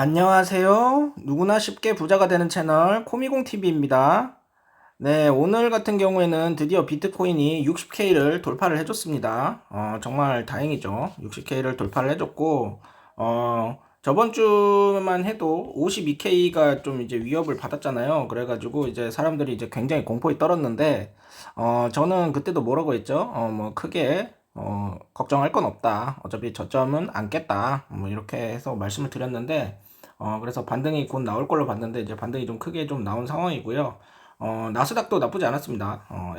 안녕하세요. 누구나 쉽게 부자가 되는 채널 코미공TV입니다. 네, 오늘 같은 경우에는 드디어 비트코인이 60K를 돌파를 해줬습니다. 어, 정말 다행이죠. 60K를 돌파를 해줬고, 어, 저번 주만 해도 52K가 좀 이제 위협을 받았잖아요. 그래가지고 이제 사람들이 이제 굉장히 공포에 떨었는데, 어, 저는 그때도 뭐라고 했죠? 어, 뭐 크게 어, 걱정할 건 없다. 어차피 저점은 안 깼다. 뭐 이렇게 해서 말씀을 드렸는데, 어, 그래서 반등이 곧 나올 걸로 봤는데, 이제 반등이 좀 크게 좀 나온 상황이고요. 어, 나스닥도 나쁘지 않았습니다. 어,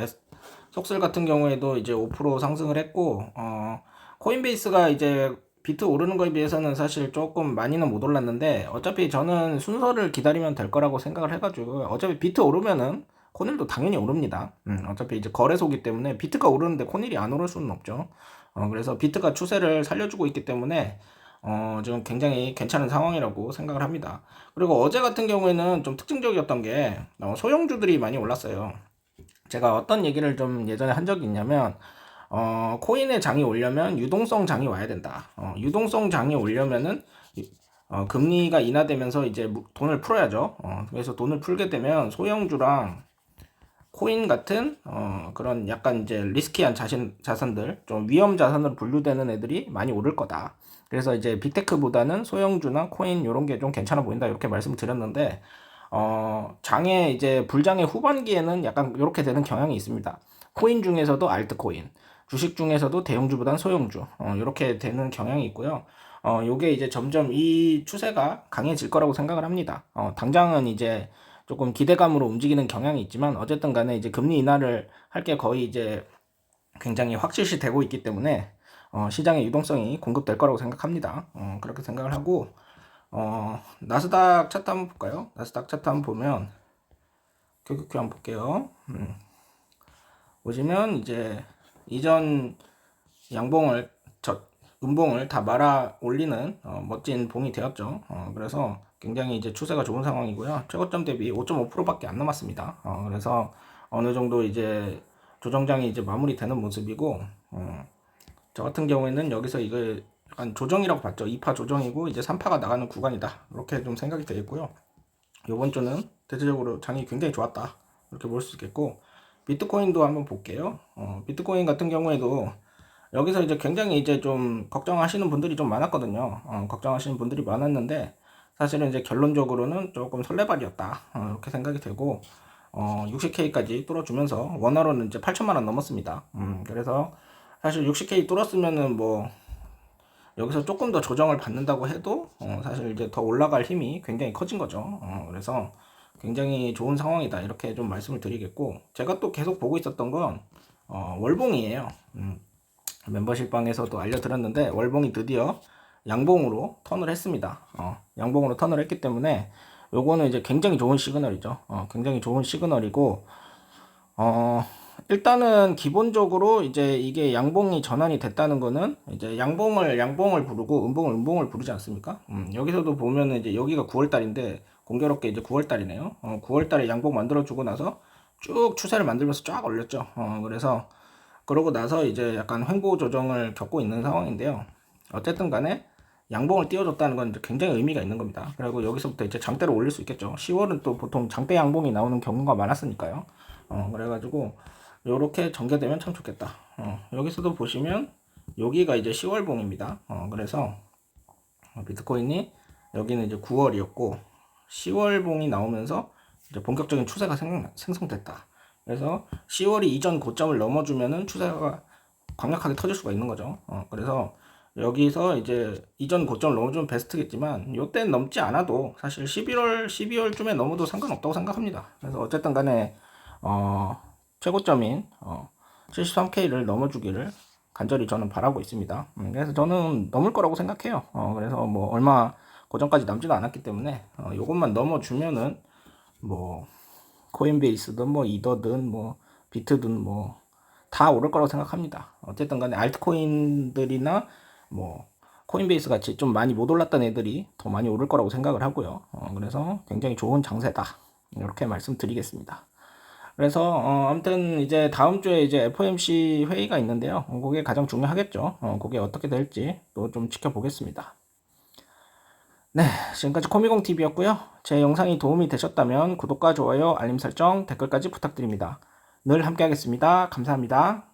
속슬 같은 경우에도 이제 5% 상승을 했고, 어, 코인베이스가 이제 비트 오르는 거에 비해서는 사실 조금 많이는 못 올랐는데, 어차피 저는 순서를 기다리면 될 거라고 생각을 해가지고, 어차피 비트 오르면은 코닐도 당연히 오릅니다. 음, 어차피 이제 거래소기 때문에 비트가 오르는데 코닐이 안 오를 수는 없죠. 어, 그래서 비트가 추세를 살려주고 있기 때문에 어, 지금 굉장히 괜찮은 상황이라고 생각을 합니다. 그리고 어제 같은 경우에는 좀 특징적이었던 게 어, 소형주들이 많이 올랐어요. 제가 어떤 얘기를 좀 예전에 한 적이 있냐면 어, 코인의 장이 오려면 유동성 장이 와야 된다. 어, 유동성 장이 오려면은 어, 금리가 인하되면서 이제 돈을 풀어야죠. 어, 그래서 돈을 풀게 되면 소형주랑 코인 같은 어, 그런 약간 이제 리스키한 자신, 자산들 좀 위험 자산으로 분류되는 애들이 많이 오를 거다. 그래서 이제 빅테크보다는 소형주나 코인 이런 게 좀 괜찮아 보인다 이렇게 말씀을 드렸는데 어, 장의 이제 불장의 후반기에는 약간 이렇게 되는 경향이 있습니다. 코인 중에서도 알트코인, 주식 중에서도 대형주보다는 소형주 어, 이렇게 되는 경향이 있고요. 어, 요게 이제 점점 이 추세가 강해질 거라고 생각을 합니다. 어, 당장은 이제 조금 기대감으로 움직이는 경향이 있지만 어쨌든 간에 이제 금리 인하를 할 게 거의 이제 굉장히 확실시 되고 있기 때문에 어, 시장의 유동성이 공급될 거라고 생각합니다. 어, 그렇게 생각을 하고 어, 나스닥 차트 한번 볼까요? 나스닥 차트 한번 보면 QQQ 한번 볼게요. 음. 보시면 이제 이전 양봉을 저 음봉을 다 말아 올리는 어, 멋진 봉이 되었죠. 어, 그래서 굉장히 이제 추세가 좋은 상황이고요. 최고점 대비 5.5%밖에 안 남았습니다. 어, 그래서 어느 정도 이제 조정장이 이제 마무리되는 모습이고, 어, 저 같은 경우에는 여기서 이거 약간 조정이라고 봤죠. 2파 조정이고 이제 3파가 나가는 구간이다. 이렇게 좀 생각이 되겠고요. 이번 주는 대체적으로 장이 굉장히 좋았다. 이렇게 볼 수 있겠고, 비트코인도 한번 볼게요. 어, 비트코인 같은 경우에도 여기서 이제 굉장히 이제 좀 걱정하시는 분들이 좀 많았거든요. 어, 걱정하시는 분들이 많았는데 사실은 이제 결론적으로는 조금 설레발이었다 어, 이렇게 생각이 되고 어, 60K까지 뚫어주면서 원화로는 이제 8천만 원 넘었습니다. 음, 그래서 사실 60K 뚫었으면은 뭐 여기서 조금 더 조정을 받는다고 해도 어, 사실 이제 더 올라갈 힘이 굉장히 커진 거죠. 어, 그래서 굉장히 좋은 상황이다 이렇게 좀 말씀을 드리겠고 제가 또 계속 보고 있었던 건 어, 월봉이에요. 음, 멤버십 방에서도 알려드렸는데 월봉이 드디어 양봉으로 턴을 했습니다. 어, 양봉으로 턴을 했기 때문에 요거는 이제 굉장히 좋은 시그널이죠. 어, 굉장히 좋은 시그널이고 어, 일단은 기본적으로 이제 이게 양봉이 전환이 됐다는 거는 이제 양봉을 양봉을 부르고 음봉을 음봉을 부르지 않습니까? 음, 여기서도 보면은 이제 여기가 9월 달인데 공교롭게 이제 9월 달이네요. 어, 9월 달에 양봉 만들어 주고 나서 쭉 추세를 만들면서 쫙 올렸죠. 어, 그래서 그러고 나서 이제 약간 횡보 조정을 겪고 있는 상황인데요. 어쨌든 간에 양봉을 띄워줬다는 건 굉장히 의미가 있는 겁니다. 그리고 여기서부터 이제 장대로 올릴 수 있겠죠. 10월은 또 보통 장대 양봉이 나오는 경우가 많았으니까요. 어, 그래가지고 요렇게 전개되면 참 좋겠다. 어, 여기서도 보시면 여기가 이제 10월 봉입니다. 어, 그래서 비트코인이 여기는 이제 9월이었고 10월 봉이 나오면서 이제 본격적인 추세가 생, 생성됐다. 그래서 10월이 이전 고점을 넘어주면은 추세가 강력하게 터질 수가 있는 거죠. 어, 그래서 여기서 이제 이전 고점을 넘어주면 베스트겠지만 요때는 넘지 않아도 사실 11월 12월쯤에 넘어도 상관없다고 생각합니다. 그래서 어쨌든 간에 어, 최고점인 어, 73K를 넘어주기를 간절히 저는 바라고 있습니다. 음, 그래서 저는 넘을 거라고 생각해요. 어, 그래서 뭐 얼마 고점까지 남지도 않았기 때문에 어, 요것만 넘어주면은 뭐 코인베이스든 뭐 이더든 뭐 비트든 뭐 다 오를 거라고 생각합니다. 어쨌든 간에 알트코인들이나 뭐 코인베이스 같이 좀 많이 못 올랐던 애들이 더 많이 오를 거라고 생각을 하고요. 어, 그래서 굉장히 좋은 장세다. 이렇게 말씀드리겠습니다. 그래서 어, 아무튼 이제 다음 주에 이제 FOMC 회의가 있는데요. 어, 그게 가장 중요하겠죠. 어, 그게 어떻게 될지 또 좀 지켜보겠습니다. 네, 지금까지 코미공 TV였고요. 제 영상이 도움이 되셨다면 구독과 좋아요, 알림 설정, 댓글까지 부탁드립니다. 늘 함께하겠습니다. 감사합니다.